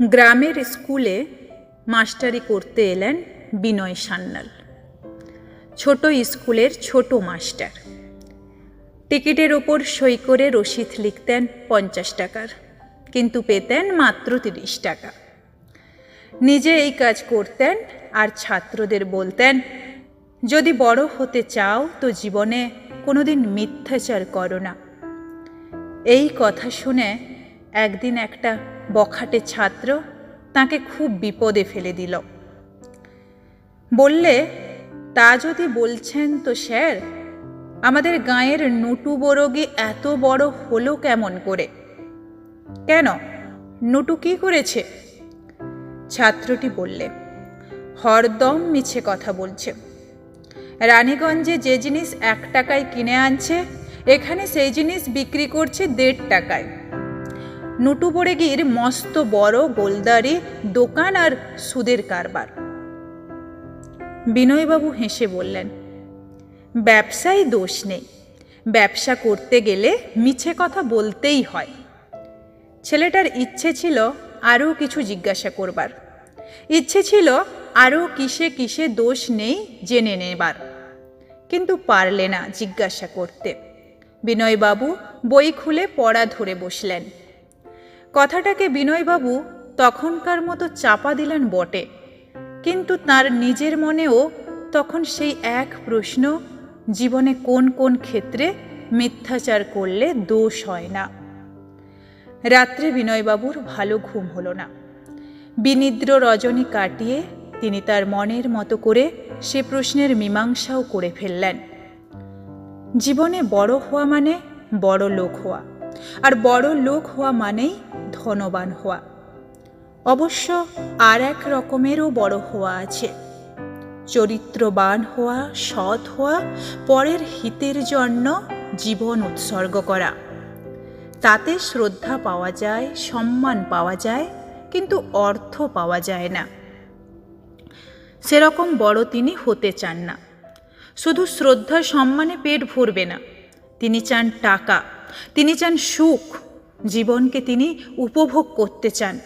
গ্রামের স্কুলে মাস্টারি করতে এলেন বিনয় সান্যাল। ছোট স্কুলের ছোট মাস্টার। টিকিটের ওপর সই করে রসিদ লিখতেন পঞ্চাশ টাকার, কিন্তু পেতেন মাত্র তিরিশ টাকা। নিজে এই কাজ করতেন আর ছাত্রদের বলতেন, যদি বড় হতে চাও তো জীবনে কোনোদিন মিথ্যাচার করো না। এই কথা শুনে একদিন একটা বখাটে ছাত্র তাকে খুব বিপদে ফেলে দিল। বললে, তা যদি বলছেন তো স্যার, আমাদের গাঁয়ের নটু বরগে এত বড় হলো কেমন করে? কেন? নটু কি করেছে? ছাত্রটি বললে, হরদম মিছে কথা বলছে। রানীগঞ্জে যে জিনিস এক টাকায় কিনে আনছে, এখানে সেই জিনিস বিক্রি করছে দেড় টাকায়। নুটুবরেগির মস্ত বড় গোলদারি, দোকান আর সুদের কারবার। বিনয়বাবু হেসে বললেন, ব্যবসায় দোষ নেই। ব্যবসা করতে গেলে মিছে কথা বলতেই হয়। ছেলেটার ইচ্ছে ছিল আরও কিছু জিজ্ঞাসা করবার। ইচ্ছে ছিল আরও কিসে কিসে দোষ নেই জেনে নেবার। কিন্তু পারলে না জিজ্ঞাসা করতে। বিনয়বাবু বই খুলে পড়া ধরে বসলেন। কথাটাকে বিনয়বাবু তখনকার মতো চাপা দিলেন বটে। কিন্তু তার নিজের মনেও তখন সেই এক প্রশ্ন, জীবনে কোন কোন ক্ষেত্রে মিথ্যাচার করলে দোষ হয় না। রাত্রে বিনয়বাবুর ভালো ঘুম হলো না। বিনিদ্র রজনী কাটিয়ে তিনি তার মনের মতো করে সে প্রশ্নের মীমাংসাও করে ফেললেন। জীবনে বড় হওয়া মানে বড় লোক হওয়া। আর বড় লোক হওয়া মানেই ধনবান হওয়া। অবশ্য আর এক রকমেরও বড় হওয়া আছে। চরিত্রবান হওয়া, সৎ হওয়া, পরের হিতের জন্য জীবন উৎসর্গ করা। তাতে শ্রদ্ধা পাওয়া যায়, সম্মান পাওয়া যায়, কিন্তু অর্থ পাওয়া যায় না। সেরকম বড় তিনি হতে চান না। শুধু শ্রদ্ধা, সম্মানে পেট ভরবে না। তিনি চান টাকা। তিনি চান সুখ, জীবনকে তিনি উপভোগ করতে চান।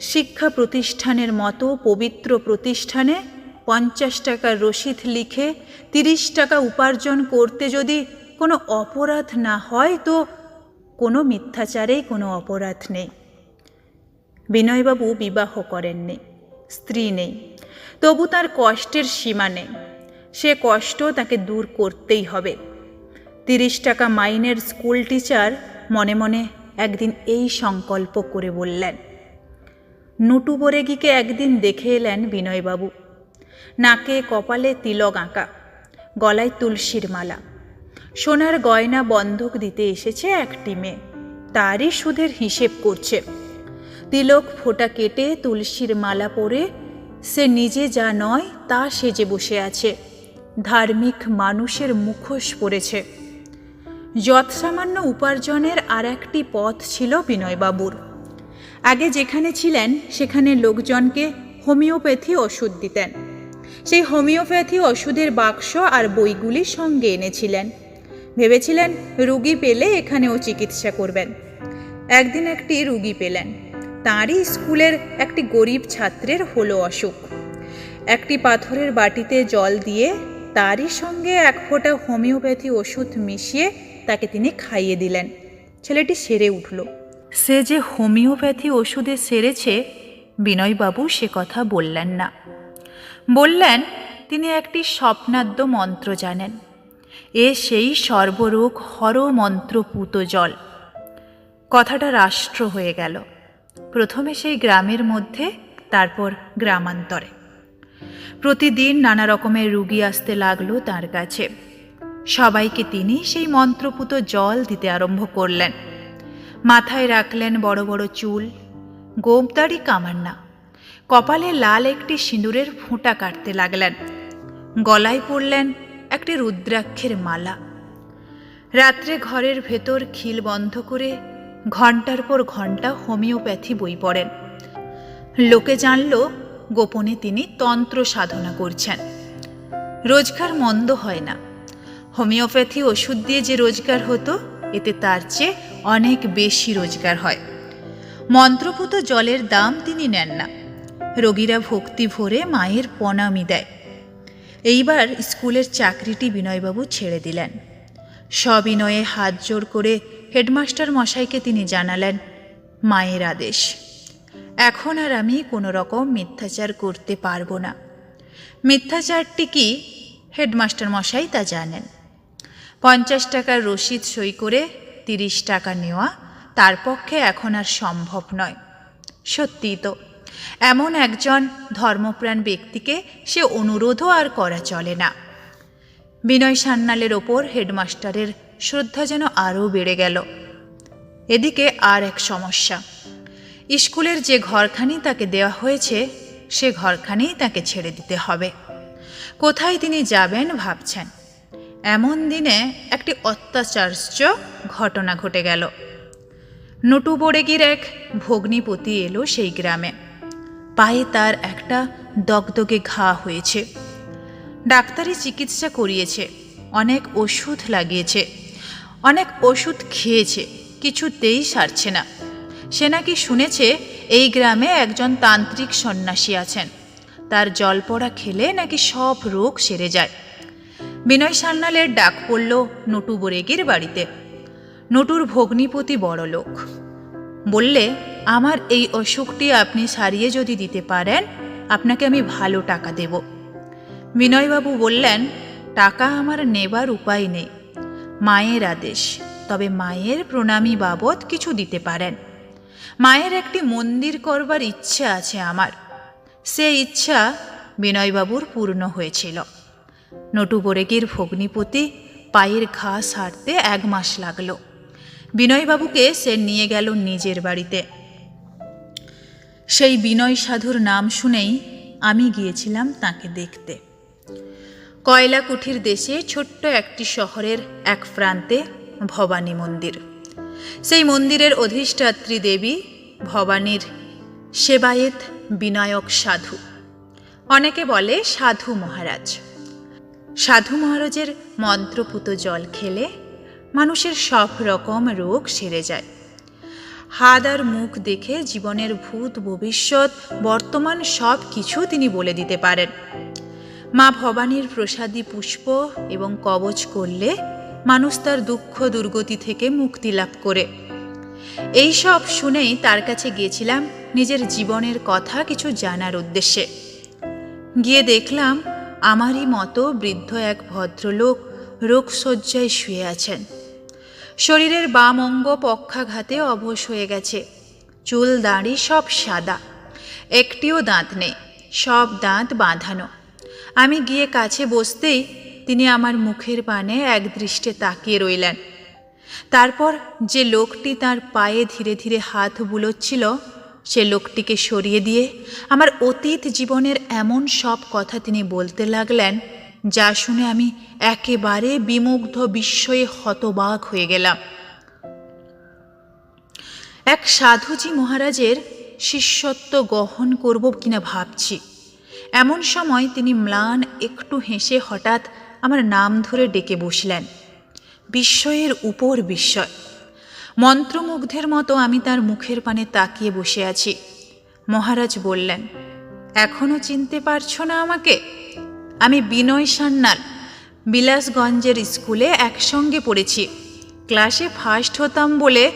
শিক্ষা প্রতিষ্ঠানের মতো পবিত্র প্রতিষ্ঠানে পঞ্চাশ টাকার রসিদ লিখে তিরিশ টাকা উপার্জন করতে যদি কোনো অপরাধ না হয়, তো কোনো মিথ্যাচারেই কোনো অপরাধ নেই। বিনয়বাবু বিবাহ করেননি, স্ত্রী নেই। তবু তার কষ্টের সীমা নেই। সে কষ্ট তাকে দূর করতেই হবে। তিরিশ টাকা মাইনের স্কুল টিচার মনে মনে একদিন এই সংকল্প করে বললেন, নুটু বরেগিকে একদিন দেখে এলেন বিনয়বাবু। নাকে, কপালে তিলক আঁকা, গলায় তুলসীর মালা। সোনার গয়না বন্ধক দিতে এসেছে একটি মেয়ে। তারই সুদের হিসেব করছে। তিলক ফোঁটা কেটে তুলসীর মালা পরে সে নিজে যা নয় তা সেজে বসে আছে। ধার্মিক মানুষের মুখোশ পড়েছে যৎসামান্য উপার্জনের আর একটি পথ ছিল বিনয়বাবুর। আগে যেখানে ছিলেন, সেখানে লোকজনকে হোমিওপ্যাথি ওষুধ দিতেন। সেই হোমিওপ্যাথি ওষুধের বাক্স আর বইগুলি সঙ্গে এনেছিলেন। ভেবেছিলেন রুগী পেলে এখানেও চিকিৎসা করবেন। একদিন একটি রুগী পেলেন। তাঁরই স্কুলের একটি গরিব ছাত্রের হলো অসুখ। একটি পাথরের বাটিতে জল দিয়ে তারই সঙ্গে এক ফোঁটা হোমিওপ্যাথি ওষুধ মিশিয়ে তাকে তিনি খাইয়ে দিলেন। ছেলেটি সেরে উঠল। সে যে হোমিওপ্যাথি ওষুধে সেরেছে, বিনয়বাবু সে কথা বললেন না। বললেন, তিনি একটি স্বপ্নাদ্য মন্ত্র জানেন। এ সেই সর্বরোগ হর মন্ত্র পুত জল। কথাটা রাষ্ট্র হয়ে গেল। প্রথমে সেই গ্রামের মধ্যে, তারপর গ্রামান্তরে। প্রতিদিন নানা রকমের রুগী আসতে লাগল তার কাছে। সবাইকে তিনি সেই মন্ত্রপুত জল দিতে আরম্ভ করলেন। মাথায় রাখলেন বড় বড় চুল গোপদাড়ি কামার না কপালে লাল একটি সিঁদুরের ফোঁটা কাটতে লাগলেন। গলায় পড়লেন একটি রুদ্রাক্ষের মালা। রাত্রে ঘরের ভেতর খিল বন্ধ করে ঘণ্টার পর ঘণ্টা হোমিওপ্যাথি বই পড়েন। লোকে জানল, গোপনে তিনি তন্ত্র সাধনা করছেন। রোজগার মন্দ হয় না। হোমিওপ্যাথি ওষুধ দিয়ে যে রোজগার হতো, এতে তার চেয়ে অনেক বেশি রোজগার হয়। মন্ত্রপুত জলের দাম তিনি নেন না। রোগীরা ভক্তি ভরে মায়ের প্রণামী দেয়। এইবার স্কুলের চাকরিটি বিনয়বাবু ছেড়ে দিলেন। সবিনয়ে হাত জোর করে হেডমাস্টার মশাইকে তিনি জানালেন, মায়ের আদেশ। এখন আর আমি কোনো রকম মিথ্যাচার করতে পারব না। মিথ্যাচারটি কি? হেডমাস্টার মশাই তা জানেন। পঞ্চাশ টাকার রসিদ সই করে তিরিশ টাকা নেওয়া তার পক্ষে এখন আর সম্ভব নয়। সত্যিই তো, এমন একজন ধর্মপ্রাণ ব্যক্তিকে সে অনুরোধও আর করা চলে না। বিনয় সান্যালের ওপর হেডমাস্টারের শ্রদ্ধা যেন আরও বেড়ে গেল। এদিকে আর এক সমস্যা, স্কুলের যে ঘরখানি তাকে দেওয়া হয়েছে, সে ঘরখানি তাকে ছেড়ে দিতে হবে। কোথায় তিনি যাবেন ভাবছেন। এমন দিনে একটি অত্যাচার্য ঘটনা ঘটে গেল। নটু বড়েগির এক ভগ্নিপতি এলো সেই গ্রামে। পায়ে তার একটা দগদগে ঘা হয়েছে। ডাক্তারি চিকিৎসা করিয়েছে। অনেক ওষুধ লাগিয়েছে। অনেক ওষুধ খেয়েছে। কিছুতেই সারছে না। সে নাকি শুনেছে এই গ্রামে একজন তান্ত্রিক সন্ন্যাসী আছেন। তার জলপড়া খেলে নাকি সব রোগ সেরে যায়। বিনয় ডাক পড়ল নটু বরেগির বাড়িতে। নটুর ভগ্নিপতি বড় লোক। বললে, আমার এই অসুখটি আপনি সারিয়ে যদি দিতে পারেন, আপনাকে আমি ভালো টাকা দেব। বিনয়বাবু বললেন, টাকা আমার নেবার উপায় নেই। মায়ের আদেশ, তবে মায়ের প্রণামী বাবদ কিছু দিতে পারেন। মায়ের একটি মন্দির করবার ইচ্ছা আছে আমার। সে ইচ্ছা বিনয়বাবুর পূর্ণ হয়েছিল। নটু বরেগির ভগ্নিপতি পায়ের ঘা সারতে এক মাস লাগল। বিনয়বাবুকে সে নিয়ে গেল নিজের বাড়িতে। সেই বিনয় সাধুর নাম শুনেই আমি গিয়েছিলাম তাকে দেখতে। কয়লা কুঠির দেশে ছোট্ট একটি শহরের এক প্রান্তে ভবানী মন্দির। সেই মন্দিরের অধিষ্ঠাত্রী দেবী ভবানীর সেবায়েত বিনায়ক সাধু। অনেকে বলে সাধু মহারাজ। সাধু মহারাজের মন্ত্রপুত জল খেলে মানুষের সব রকম রোগ সেরে যায়। হাত আর মুখ দেখে জীবনের ভূত ভবিষ্যৎ বর্তমান সব কিছু তিনি বলে দিতে পারেন। মা ভবানীর প্রসাদী পুষ্প এবং কবচ করলে মানুষ তার দুঃখ দুর্গতি থেকে মুক্তি লাভ করে। এই সব শুনেই তার কাছে গিয়েছিলাম নিজের জীবনের কথা কিছু জানার উদ্দেশ্যে। গিয়ে দেখলাম আমারই মতো বৃদ্ধ এক ভদ্রলোক রোগশয্যায় শুয়ে আছেন। শরীরের বাম অঙ্গ পক্ষাঘাতে অবশ হয়ে গেছে। চুল দাড়ি সব সাদা। একটিও দাঁত নেই, সব দাঁত বাঁধানো। আমি গিয়ে কাছে বসতেই তিনি আমার মুখের পানে এক দৃষ্টে তাকিয়ে রইলেন। তারপর যে লোকটি তার পায়ে ধীরে ধীরে হাত বুলোচ্ছিল সে লোকটিকে সরিয়ে দিয়ে আমার অতীত জীবনের এমন সব কথা তিনি বলতে লাগলেন, যা শুনে আমি একেবারে বিমুগ্ধ বিস্ময়ে হতবাক হয়ে গেলাম। এক সাধুজি মহারাজের শিষ্যত্ব গ্রহণ করব কিনা ভাবছি। এমন সময় তিনি ম্লান, একটু হেসে হঠাৎ আমার নাম ধরে ডেকে বসলেন। বিস্ময়ের উপর বিস্ময়। মন্ত্রমুগ্ধের মতো আমি তার মুখের পানে তাকিয়ে বসে আছি। মহারাজ বললেন, এখনও চিনতে পারছ না আমাকে? আমি বিনয় সান্যাল, বিলাসগঞ্জের স্কুলে একসঙ্গে পড়েছি। ক্লাসে ফার্স্ট হতাম বলে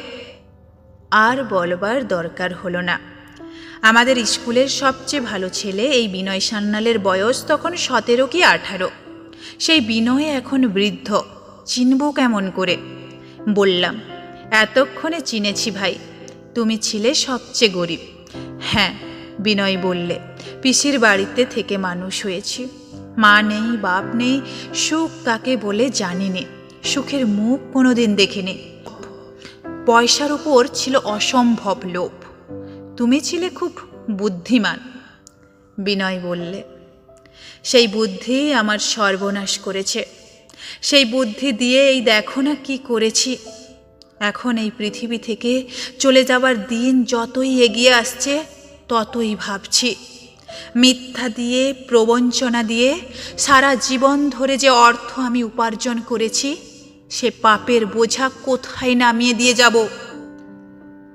আর বলবার দরকার হলো না। আমাদের স্কুলের সবচেয়ে ভালো ছেলে এই বিনয় সান্যালের বয়স তখন সতেরো কি আঠারো। সেই বিনয় এখন বৃদ্ধ, চিনব কেমন করে? বললাম এতক্ষণে চিনেছি ভাই। তুমি ছিলে সবচেয়ে গরিব। হ্যাঁ বিনয় বললে, পিসির বাড়িতে থেকে মানুষ হয়েছি। মা নেই, বাপ নেই, সুখ কাকে বলে জানি নে সুখের মুখ কোনোদিন দেখিনি। পয়সার উপর ছিল অসম্ভব লোভ। তুমি ছিলে খুব বুদ্ধিমান। বিনয় বললে, সেই বুদ্ধি আমার সর্বনাশ করেছে। সেই বুদ্ধি দিয়ে এই দেখো না কি করেছি। এখন এই পৃথিবী থেকে চলে যাবার দিন যতই এগিয়ে আসছে, ততই ভাবছি। মিথ্যা দিয়ে, প্রবঞ্চনা দিয়ে, সারা জীবন ধরে যে অর্থ আমি উপার্জন করেছি, সে পাপের বোঝা কোথায় নামিয়ে দিয়ে যাব?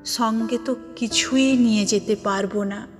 সঙ্গে তো কিছুই নিয়ে যেতে পারব না।